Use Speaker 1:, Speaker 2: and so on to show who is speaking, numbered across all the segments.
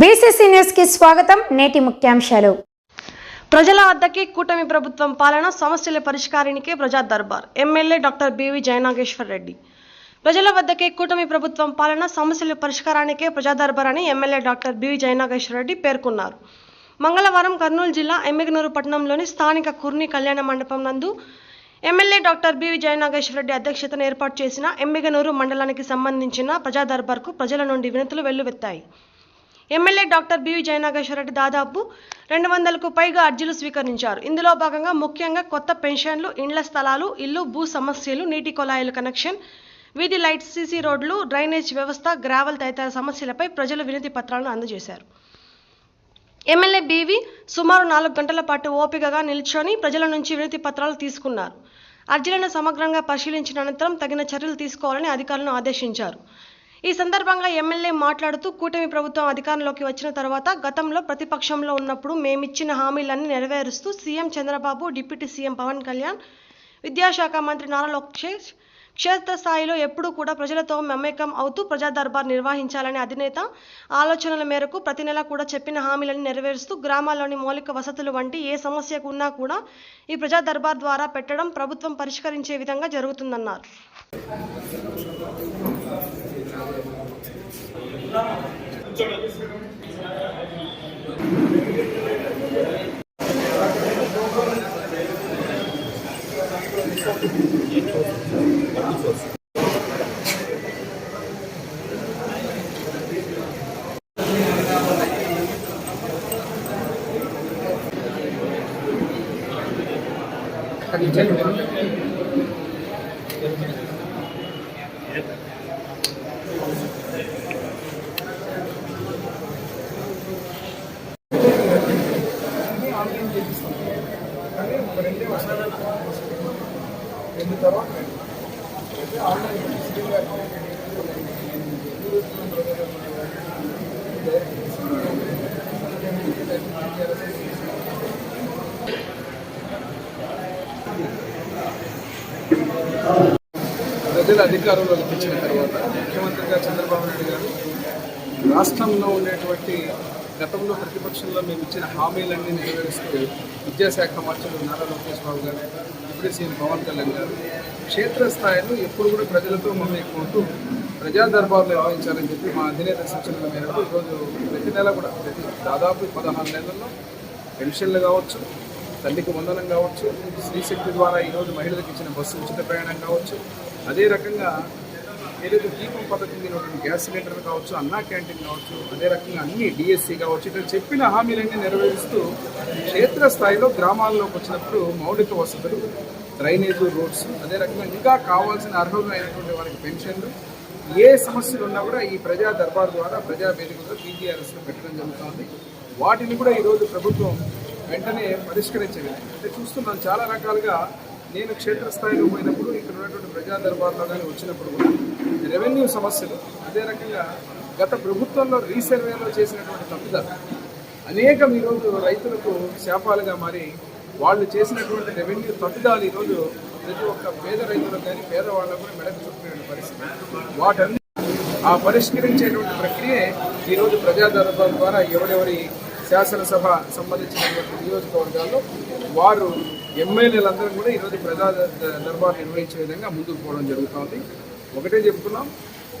Speaker 1: BCC న్యూస్కి స్వాగతం. నేటి ముఖ్యాంశాలు.
Speaker 2: ప్రజల వద్దకి కూటమి ప్రభుత్వం పాలన సమస్యల పరిష్కారానికి ప్రజా Darbar. MLA doctor BV Jayanageshwar Reddy. ప్రజల వద్దకే కూటమి ప్రభుత్వం పాలన సమస్యల పరిష్కారానికే ప్రజా దర్బార్ అని MLA doctor BV Jayanageshwara Reddy పేర్కొన్నారు. మంగళవారం కర్నూలు జిల్లా ఎమ్మిగనూరు పట్టణంలోని స్థానిక కుర్ని కళ్యాణ మండపం నందు MLA doctor BV Jayanageshwara Reddy అధ్యక్షతన ఏర్పాటు చేసిన ఎమ్మిగనూరు మండలానికి సంబంధించిన ప్రజా దర్బార్కు ప్రజల నుండి వినతులు వెల్లువెత్తాయి. ఎమ్మెల్యే డాక్టర్ బివి జయనాగేశ్వరరెడ్డి దాదాపు రెండు వందలకు పైగా అర్జీలు స్వీకరించారు. ఇందులో భాగంగా ముఖ్యంగా కొత్త పెన్షన్లు ఇండ్ల స్థలాలు ఇల్లు భూ సమస్యలు నీటి కొలాయిల కనెక్షన్ వీధి లైట్స్ సీసీ రోడ్లు డ్రైనేజ్ వ్యవస్థ గ్రావెల్ తదితర సమస్యలపై ప్రజలు వినతి పత్రాలను అందజేశారు. ఎమ్మెల్యే బీవీ సుమారు నాలుగు గంటల పాటు ఓపికగా నిల్చొని ప్రజల నుంచి వినతి పత్రాలు తీసుకున్నారు. అర్జీలను సమగ్రంగా పరిశీలించిన అనంతరం తగిన చర్యలు తీసుకోవాలని అధికారులను ఆదేశించారు. ఈ సందర్భంగా ఎమ్మెల్యే మాట్లాడుతూ కూటమి ప్రభుత్వం అధికారంలోకి వచ్చిన తర్వాత గతంలో ప్రతిపక్షంలో ఉన్నప్పుడు మేమిచ్చిన హామీలన్నీ నెరవేరుస్తూ CM Chandrababu deputy CM Pawan Kalyan విద్యాశాఖ మంత్రి నారా లోకేష్ క్షేత్రస్థాయిలో ఎప్పుడూ కూడా ప్రజలతో మమేకం అవుతూ ప్రజా దర్బార్ నిర్వహించాలని అధినేత ఆలోచనల మేరకు ప్రతి నెల కూడా చెప్పిన హామీలను నెరవేరుస్తూ గ్రామాల్లోని మౌలిక వసతులు వంటి ఏ సమస్యకు ఉన్నా కూడా ఈ ప్రజా దర్బార్ ద్వారా పెట్టడం ప్రభుత్వం పరిష్కరించే విధంగా జరుగుతుందన్నారు.
Speaker 3: 嗯好的的 ప్రజల అధికారంలోకి తెచ్చిన తర్వాత ముఖ్యమంత్రిగా చంద్రబాబు నాయుడు గారు రాష్ట్రంలో ఉండేటువంటి గతంలో ప్రతిపక్షంలో మేము ఇచ్చిన హామీలన్నీ నెరవేరుస్తూ విద్యాశాఖ మంత్రులు నారా లోకేష్ బాబు గారు డిప్యూటీ సీఎం పవన్ కళ్యాణ్ గారు క్షేత్రస్థాయిలో ఎప్పుడు కూడా ప్రజలతో మమేకమవుతూ ప్రజా దర్బార్లు నిర్వహించాలని చెప్పి మా అధినేత సూచనల మేరకు ఈరోజు ప్రతి నెల కూడా ప్రతి దాదాపు పదహారు నెలల్లో పెన్షన్లు కావచ్చు తల్లికి వందనం కావచ్చు స్త్రీశక్తి ద్వారా ఈరోజు మహిళలకు ఇచ్చిన బస్సు ఉచిత ప్రయాణం కావచ్చు అదే రకంగా ఏదైతే దీపం పథకం కింద గ్యాస్ సిలిండర్ కావచ్చు అన్నా క్యాంటీన్ కావచ్చు అదే రకంగా అన్ని డిఎస్సి కావచ్చు ఇక్కడ చెప్పిన హామీలన్నీ నెరవేరుస్తూ క్షేత్రస్థాయిలో గ్రామాల్లోకి వచ్చినప్పుడు మౌలిక వసతులు డ్రైనేజ్ రోడ్స్ అదే రకంగా ఇంకా కావాల్సిన అర్హులైనటువంటి వారికి పెన్షన్లు ఏ సమస్యలు ఉన్నా కూడా ఈ ప్రజా దర్బార్ ద్వారా ప్రజా వేదికలో పీజీఆర్ఎస్లో పెట్టడం జరుగుతుంది. వాటిని కూడా ఈరోజు ప్రభుత్వం వెంటనే పరిష్కరించేది అంటే చూస్తున్నాం చాలా రకాలుగా నేను క్షేత్రస్థాయిలో పోయినప్పుడు ఇక్కడ ఉన్నటువంటి ప్రజా దర్బార్లో కానీ వచ్చినప్పుడు కూడా రెవెన్యూ సమస్యలు అదే రకంగా గత ప్రభుత్వంలో రీసర్వేలో చేసినటువంటి తప్పుదారు అనేకం ఈరోజు రైతులకు శాపాలుగా మారి వాళ్ళు చేసినటువంటి రెవెన్యూ తప్పుదాలు ఈరోజు ప్రతి ఒక్క పేద రైతులకు కానీ పేదవాళ్ళకు కూడా మెడకు చుట్టుకునే పరిస్థితి. వాటన్ని ఆ పరిష్కరించేటువంటి ప్రక్రియ ఈరోజు ప్రజా దర్బార్ ద్వారా ఎవరెవరి శాసనసభ సంబంధించినటువంటి నియోజకవర్గాల్లో వారు ఎమ్మెల్యేలందరూ కూడా ఈరోజు ప్రజా దర్బార్ నిర్వహించే విధంగా ముందుకు పోవడం జరుగుతోంది. ఒకటే చెప్తున్నాం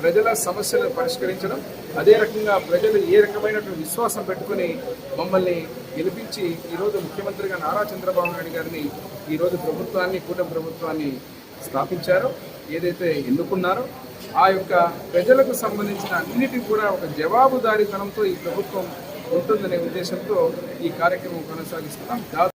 Speaker 3: ప్రజల సమస్యలను పరిష్కరించడం అదే రకంగా ప్రజలు ఏ రకమైనటువంటి విశ్వాసం పెట్టుకుని మమ్మల్ని గెలిపించి ఈరోజు ముఖ్యమంత్రిగా నారా చంద్రబాబు నాయుడు గారిని ఈరోజు ప్రభుత్వాన్ని కూటమి ప్రభుత్వాన్ని స్థాపించారో ఏదైతే ఎన్నుకున్నారో ఆ యొక్క ప్రజలకు సంబంధించిన అన్నిటికీ కూడా ఒక జవాబుదారీతనంతో ఈ ప్రభుత్వం ఉంటుందనే ఉద్దేశంతో ఈ కార్యక్రమం కొనసాగిస్తున్నాం.